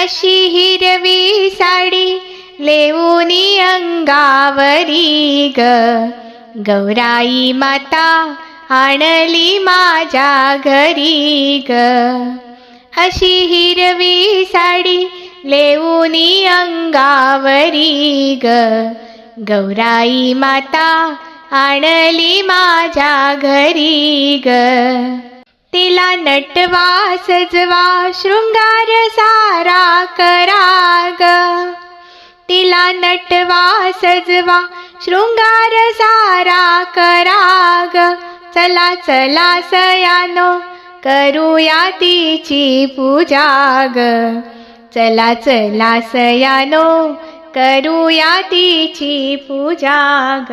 अशी हिरवी साडी लेऊनी अंगावरी ग. गौराई माता आणली माझ्या घरी ग. अशी हिरवी साडी लेऊनी अंगावरी ग. गौराई माता आणली माझ्या घरी ग. तिला नटवा सजवा शृंगार सा करा ग तिला नटवा सजवा शृंगार सारा करा ग चला चला सयानो करूया तिची पूजा ग चला चला सयानो करूया तिची पूजा ग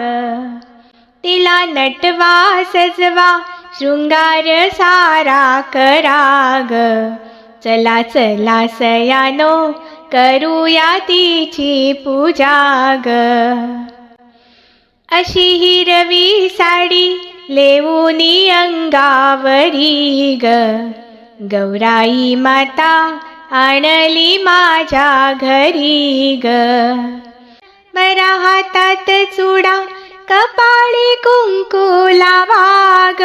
तिला नटवा सजवा शृंगार सारा कराग. चला चला सयानो करूया तिची पूजा ग. अशी हिरवी साडी लेऊनी अंगावरी ग. गौराई माता आणली माझ्या घरी ग. बरा हातात चुडा कपाळी कुंकू लावा ग.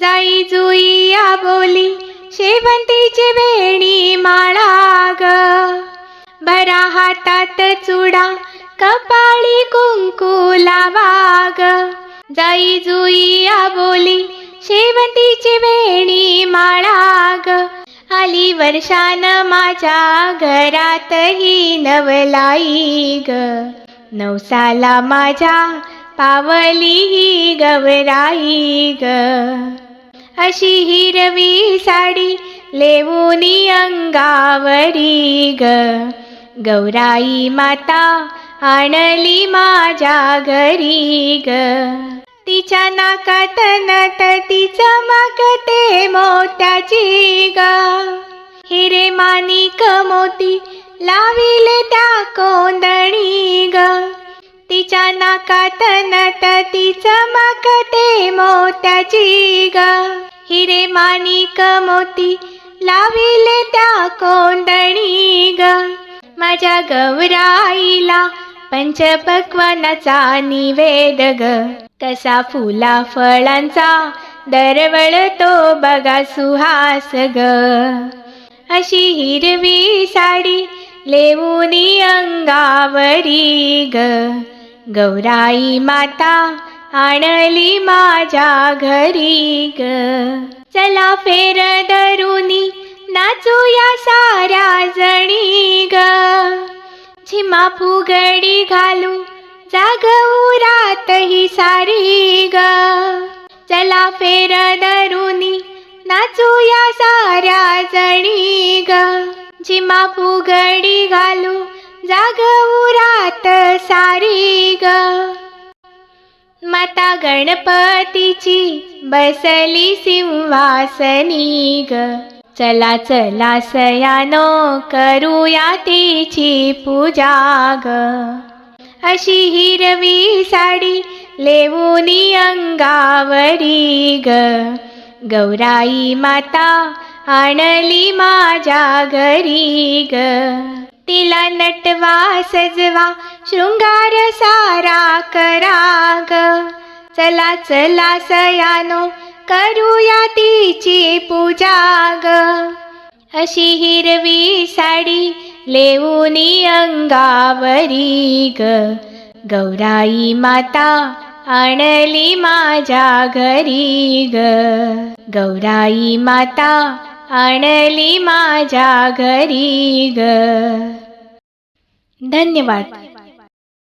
जाई जुई या बोली शेवंतीची वेणी माळा ग भरा हातात चुडा कपाळी कुंकू लावा ग जाई जुई या बोली शेवंतीची वेणी माळा ग आली वर्षान माझ्या घरात ही नवलाई ग नवसाला माझ्या पावली ही गवराई ग अशी हिरवी साडी लेवुनी अंगावरी ग गौराई माता आणली माझ्या घरी ग तिच्या नाकात नट ती चमकते मोत्याची ग हिरे मानिक मोती लाविले त्या कोंदणी ग तिच्या नाकात नट ती चमकते मोत्याची ग हिरे मानिक मोती लाविले त्या कोंडणी ग माझ्या गौराईला पंचपक्वानाचा निवेद ग कसा फुला फळांचा दरवळतो बघा सुहास ग अशी हिरवी साडी लेऊनी अंगावरी ग गौराई माता आणली माझ्या घरी ग चला फेर धरून नाचूया साऱ्या जणी ग. झिमा फुगडी घालू जागवू रात ही सारी ग. चला फेर धरुनी नाचूया साऱ्या जणी ग. झिमा फुगडी घालू जागवू रात सारी ग. माता गणपतीची बसली सिंहासनी ग. चला चला सयानो करूया तिची पूजा ग. अशी हिरवी साडी लेवूनी अंगावरी ग. गौराई माता आणली माझ्या घरी ग. तिला नटवा सजवा शृंगार सारा करा ग. चला चला सयानो करू तिची पूजा ग. अशी हिरवी साडी लेऊनी अंगावरी ग. गौराई माता आणली माझ्या घरी ग. गौराई माता आणली माझ्या घरी ग. धन्यवाद.